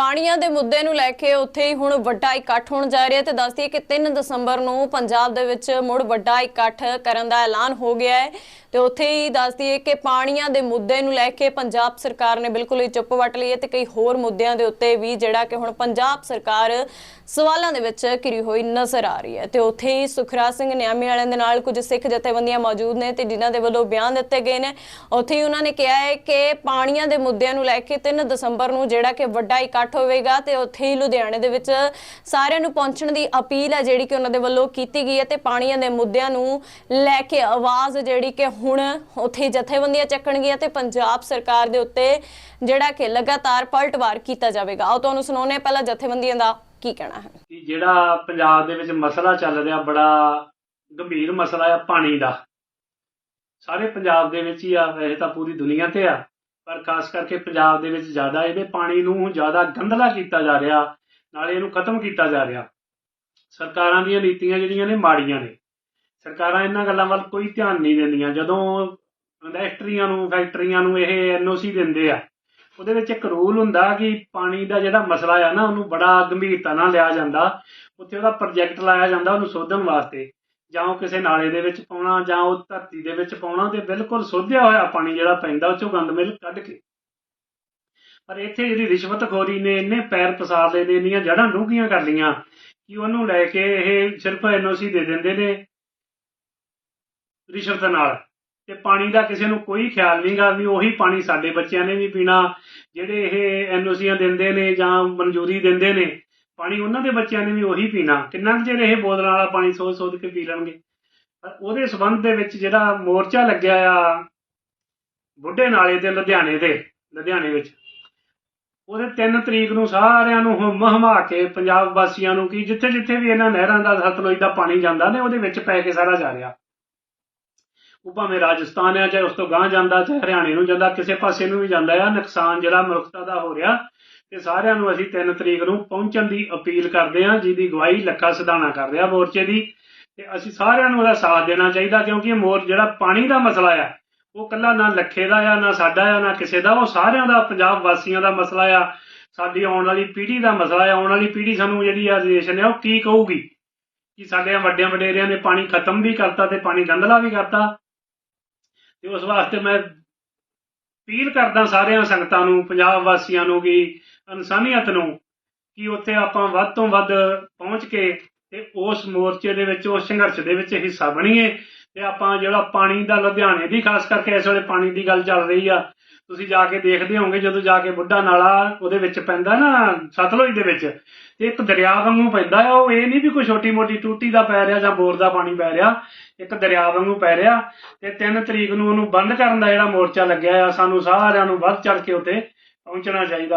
ਪਾਣੀਆਂ ਦੇ ਮੁੱਦੇ ਨੂੰ ਲੈ ਕੇ ਉੱਥੇ ਹੀ ਹੁਣ ਵੱਡਾ ਇਕੱਠ ਹੋਣ ਜਾ ਰਿਹਾ ਤੇ ਦੱਸਦੀ ਕਿ 3 ਦਸੰਬਰ ਨੂੰ ਪੰਜਾਬ ਦੇ ਵਿੱਚ ਮੁੜ ਵੱਡਾ ਇਕੱਠ ਕਰਨ ਦਾ ਐਲਾਨ ਹੋ ਗਿਆ ਹੈ ਤੇ ਉੱਥੇ ਹੀ ਦੱਸਦੀ ਹੈ ਕਿ ਪਾਣੀਆਂ ਦੇ ਮੁੱਦੇ ਨੂੰ ਲੈ ਕੇ ਪੰਜਾਬ ਸਰਕਾਰ ਨੇ ਬਿਲਕੁਲ ਹੀ ਚੁੱਪ ਵੱਟ ਲਈ ਹੈ ਤੇ ਕਈ ਹੋਰ ਮੁੱਦਿਆਂ ਦੇ ਉੱਤੇ ਵੀ ਜਿਹੜਾ ਕਿ ਹੁਣ ਪੰਜਾਬ ਸਰਕਾਰ ਸਵਾਲਾਂ ਦੇ ਵਿੱਚ ਘਿਰੀ ਹੋਈ ਨਜ਼ਰ ਆ ਰਹੀ ਹੈ ਤੇ ਉੱਥੇ ਹੀ ਸੁਖਰਾਜ ਸਿੰਘ ਨਿਆਮੀ ਵਾਲਿਆਂ ਦੇ ਨਾਲ ਕੁਝ ਸਿੱਖ ਜਥੇਬੰਦੀਆਂ ਮੌਜੂਦ ਨੇ ਤੇ ਜਿਨ੍ਹਾਂ ਦੇ ਵੱਲੋਂ ਬਿਆਨ ਦਿੱਤੇ ਗਏ ਨੇ। ਉੱਥੇ ਹੀ ਉਹਨਾਂ ਨੇ ਕਿਹਾ ਹੈ ਕਿ ਪਾਣੀਆਂ ਦੇ ਮੁੱਦਿਆਂ ਨੂੰ ਲੈ ਕੇ 3 ਦਸੰਬਰ ਨੂੰ ਜਿਹੜਾ ਕਿ ਵੱਡਾ ਇਕੱਠ ਹੋਵੇਗਾ ਤੇ ਉੱਥੇ ਹੀ ਲੁਧਿਆਣੇ ਦੇ ਵਿੱਚ ਸਾਰਿਆਂ ਨੂੰ ਪਹੁੰਚਣ ਦੀ ਅਪੀਲ ਹੈ ਜਿਹੜੀ ਕਿ ਉਹਨਾਂ ਦੇ ਵੱਲੋਂ ਕੀਤੀ ਗਈ ਹੈ ਤੇ ਪਾਣੀਆਂ ਦੇ ਮੁੱਦਿਆਂ ਨੂੰ ਲੈ ਕੇ ਆਵਾਜ਼ ਜਿਹੜੀ ਕਿ ਹੁਣ ਉੱਥੇ ਜਥੇਬੰਦੀਆਂ ਚੱਕਣਗੀਆਂ ਤੇ ਪੰਜਾਬ ਸਰਕਾਰ ਦੇ ਉੱਤੇ ਜਿਹੜਾ ਕਿ ਲਗਾਤਾਰ ਪਲਟਵਾਰ ਕੀਤਾ ਜਾਵੇਗਾ। ਆਓ ਤੁਹਾਨੂੰ ਸੁਣਾਉਂਦੇ ਪਹਿਲਾਂ ਜਥੇਬੰਦੀਆਂ ਦਾ ਕੀ ਕਹਿਣਾ ਹੈ। ਜਿਹੜਾ ਪੰਜਾਬ ਦੇ ਵਿੱਚ ਮਸਲਾ ਚੱਲ ਰਿਹਾ ਬੜਾ ਗੰਭੀਰ ਮਸਲਾ ਆ ਪਾਣੀ ਦਾ। ਸਾਰੇ ਪੰਜਾਬ ਦੇ ਵਿੱਚ ਹੀ ਆ, ਵੈਸੇ ਤਾਂ ਪੂਰੀ ਦੁਨੀਆ ਤੇ ਆ। ਪਰ ਖਾਸ ਕਰਕੇ ਪੰਜਾਬ ਦੇ ਵਿੱਚ ਜ਼ਿਆਦਾ ਇਹਦੇ ਪਾਣੀ ਨੂੰ ਜ਼ਿਆਦਾ ਗੰਧਲਾ ਕੀਤਾ ਜਾ ਰਿਹਾ, ਨਾਲੇ ਇਹਨੂੰ ਖਤਮ ਕੀਤਾ ਜਾ ਰਿਹਾ। ਸਰਕਾਰਾਂ ਦੀਆਂ ਨੀਤੀਆਂ ਜਿਹੜੀਆਂ ਨੇ ਮਾੜੀਆਂ ਨੇ। ਸਰਕਾਰਾਂ ਇਹਨਾਂ ਗੱਲਾਂ ਵੱਲ ਕੋਈ ਧਿਆਨ ਨਹੀਂ ਦਿੰਦੀਆਂ। ਜਦੋਂ ਇੰਡਸਟਰੀਆਂ ਨੂੰ, ਫੈਕਟਰੀਆਂ ਨੂੰ ਇਹ ਐਨਓਸੀ ਦਿੰਦੇ ਆ, ਉਹਦੇ ਵਿੱਚ ਇੱਕ ਰੂਲ ਹੁੰਦਾ ਕਿ ਪਾਣੀ ਦਾ ਜਿਹੜਾ ਮਸਲਾ ਆ ਨਾ, ਉਹਨੂੰ ਬੜਾ ਗੰਭੀਰਤਾ ਨਾਲ ਲਿਆ ਜਾਂਦਾ। ਉੱਥੇ ਉਹਦਾ ਪ੍ਰੋਜੈਕਟ ਲਾਇਆ ਜਾਂਦਾ ਉਹਨੂੰ ਸੋਧਣ ਵਾਸਤੇ। ਜਾਂ ਉਹ ਕਿਸੇ ਨਾਲੇ ਦੇ ਵਿੱਚ ਪਾਉਣਾ ਜਾਂ ਉਹ ਧਰਤੀ ਦੇ ਵਿੱਚ ਪਾਉਣਾ ਤੇ ਬਿਲਕੁਲ ਸੋਧਿਆ ਹੋਇਆ ਪਾਣੀ ਜਿਹੜਾ ਪੈਂਦਾ, ਉਹ ਚੋਂ ਗੰਦ ਮਿਲ ਕੱਢ ਕੇ। ਪਰ ਇੱਥੇ ਜਿਹੜੀ ਰਿਸ਼ਵਤਖੋਰੀ ਨੇ, ਇੰਨੇ ਪੈਰ ਪਸਾਰ ਲਏ ਨੇ, ਇੰਨੀਆਂ ਜੜ੍ਹਾਂ ਡੂੰਘੀਆਂ ਕਰ ਲਈਆਂ ਕਿ ਉਹਨੂੰ ਲੈ ਕੇ ਇਹ ਸਿਰਫ ਐਨਓਸੀ ਦੇ ਦਿੰਦੇ ਨੇ ਰਿਸ਼ਵਤ ਨਾਲ। ਤੇ ਪਾਣੀ ਦਾ ਕਿਸੇ ਨੂੰ ਕੋਈ ਖਿਆਲ ਨਹੀਂਗਾ ਵੀ ਉਹੀ ਪਾਣੀ ਸਾਡੇ ਬੱਚਿਆਂ ਨੇ ਵੀ ਪੀਣਾ, ਜਿਹੜੇ ਇਹ ਐਨਓਸੀਆਂ ਦਿੰਦੇ ਨੇ ਜਾਂ ਮਨਜ਼ੂਰੀ ਦਿੰਦੇ ਨੇ। ਪਾਣੀ ਉਹਨਾਂ ਦੇ ਬੱਚਿਆਂ ਨੇ ਵੀ ਉਹੀ ਪੀਣਾ। ਕਿੰਨਾ ਕੁ ਚਿਰ ਇਹ ਬੋਤਲਾਂ ਵਾਲਾ ਪਾਣੀ ਸੋਧ ਸੋਧ ਕੇ ਪੀ ਲੈਣਗੇ? ਪਰ ਉਹਦੇ ਸਬੰਧ ਦੇ ਵਿੱਚ ਜਿਹੜਾ ਮੋਰਚਾ ਲੱਗਿਆ ਆ, ਬੁੱਢੇ ਨਾਲੇ ਤੇ ਲੁਧਿਆਣੇ ਦੇ, ਲੁਧਿਆਣੇ ਵਿੱਚ, ਉਹਦੇ 3 ਤਰੀਕ ਨੂੰ ਸਾਰਿਆਂ ਨੂੰ ਹੁਮ ਹਮਾ ਕੇ ਪੰਜਾਬ ਵਾਸੀਆਂ ਨੂੰ ਕਿ ਜਿੱਥੇ ਜਿੱਥੇ ਵੀ ਇਹਨਾਂ ਨਹਿਰਾਂ ਦਾ, ਸਤਲੁਜ ਦਾ ਪਾਣੀ ਜਾਂਦਾ ਨੇ, ਉਹਦੇ ਵਿੱਚ ਪੈ ਕੇ ਸਾਰਾ ਜਾ ਰਿਹਾ। ਉਹ ਭਾਵੇਂ ਰਾਜਸਥਾਨ ਆ, ਚਾਹੇ ਉਸ ਤੋਂ ਗਾਂਹ ਜਾਂਦਾ, ਚਾਹੇ ਹਰਿਆਣੇ ਨੂੰ ਜਾਂਦਾ, ਕਿਸੇ ਪਾਸੇ ਨੂੰ ਵੀ ਜਾਂਦਾ ਆ, ਨੁਕਸਾਨ ਜਿਹੜਾ ਮਨੁੱਖਤਾ ਦਾ ਹੋ ਰਿਹਾ ਤੇ ਸਾਰਿਆਂ ਨੂੰ ਅਸੀਂ 3 ਤਰੀਕ ਨੂੰ ਪਹੁੰਚਣ ਦੀ ਅਪੀਲ ਕਰਦੇ ਹਾਂ, ਜਿਹਦੀ ਗਵਾਹੀ ਲੱਖਾ ਸਿਧਾਣਾ ਕਰ ਰਿਹਾ ਮੋਰਚੇ ਦੀ। ਤੇ ਅਸੀਂ ਸਾਰਿਆਂ ਨੂੰ ਉਹਦਾ ਸਾਥ ਦੇਣਾ ਚਾਹੀਦਾ, ਕਿਉਂਕਿ ਮੋਰ ਜਿਹੜਾ ਪਾਣੀ ਦਾ ਮਸਲਾ ਆ, ਉਹ ਕੱਲਾ ਨਾ ਲੱਖੇ ਦਾ ਆ, ਨਾ ਸਾਡਾ ਆ, ਨਾ ਕਿਸੇ ਦਾ, ਉਹ ਸਾਰਿਆਂ ਦਾ, ਪੰਜਾਬ ਵਾਸੀਆਂ ਦਾ ਮਸਲਾ ਆ, ਸਾਡੀ ਆਉਣ ਵਾਲੀ ਪੀੜ੍ਹੀ ਦਾ ਮਸਲਾ ਆ। ਆਉਣ ਵਾਲੀ ਪੀੜ੍ਹੀ ਸਾਨੂੰ ਜਿਹੜੀ ਆ ਨੇਸ਼ਨ ਹੈ ਉਹ ਕੀ ਕਹੂਗੀ? ਕਿ ਸਾਡੇ ਵੱਡਿਆਂ ਵਡੇਰਿਆਂ ਨੇ ਪਾਣੀ ਖਤਮ ਵੀ ਕਰਤਾ ਤੇ ਪਾਣੀ ਗੰਦਲਾ ਵੀ ਕਰਤਾ। ਤੇ ਉਸ ਵਾਸਤੇ ਮੈਂ ਅਪੀਲ ਕਰਦਾ ਸਾਰਿਆਂ ਸੰਗਤਾਂ ਨੂੰ, ਪੰਜਾਬ ਵਾਸੀਆਂ ਨੂੰ, ਕਿ ਇਨਸਾਨੀਅਤ ਨੂੰ ਕਿ ਉੱਥੇ ਆਪਾਂ ਵੱਧ ਤੋਂ ਵੱਧ ਪਹੁੰਚ ਕੇ ਤੇ ਉਸ ਮੋਰਚੇ ਦੇ ਵਿੱਚ, ਉਸ ਸੰਘਰਸ਼ ਦੇ ਵਿੱਚ ਹਿੱਸਾ ਬਣੀਏ ਤੇ ਆਪਾਂ ਜਿਹੜਾ ਪਾਣੀ ਦਾ ਲੁਧਿਆਣੇ ਦੀ ਖਾਸ ਕਰਕੇ ਇਸ ਵੇਲੇ ਪਾਣੀ ਦੀ ਗੱਲ ਚੱਲ ਰਹੀ ਆ, ਤੁਸੀਂ ਜਾ ਕੇ ਦੇਖਦੇ ਹੋਵੋਗੇ ਜਦੋਂ ਜਾ ਕੇ ਬੁੱਢਾ ਨਾਲਾ ਉਹਦੇ ਵਿੱਚ ਪੈਂਦਾ ਨਾ, ਸਤਲੁਜ ਦੇ ਵਿੱਚ, ਤੇ ਇੱਕ ਦਰਿਆ ਵਾਂਗੂ ਪੈਂਦਾ ਆ, ਉਹ ਇਹ ਨਹੀਂ ਵੀ ਕੋਈ ਛੋਟੀ ਮੋਟੀ ਟੂਟੀ ਦਾ ਪੈ ਰਿਹਾ ਜਾਂ ਬੋਰ ਦਾ ਪਾਣੀ ਪੈ ਰਿਹਾ, ਇੱਕ ਦਰਿਆ ਵਾਂਗੂ ਪੈ ਰਿਹਾ ਤੇ 3 ਤਰੀਕ ਨੂੰ ਉਹਨੂੰ ਬੰਦ ਕਰਨ ਦਾ ਜਿਹੜਾ ਮੋਰਚਾ ਲੱਗਿਆ ਆ, ਸਾਨੂੰ ਸਾਰਿਆਂ ਨੂੰ ਵੱਧ ਚੜ ਕੇ ਉੱਤੇ ਪਹੁੰਚਣਾ ਚਾਹੀਦਾ।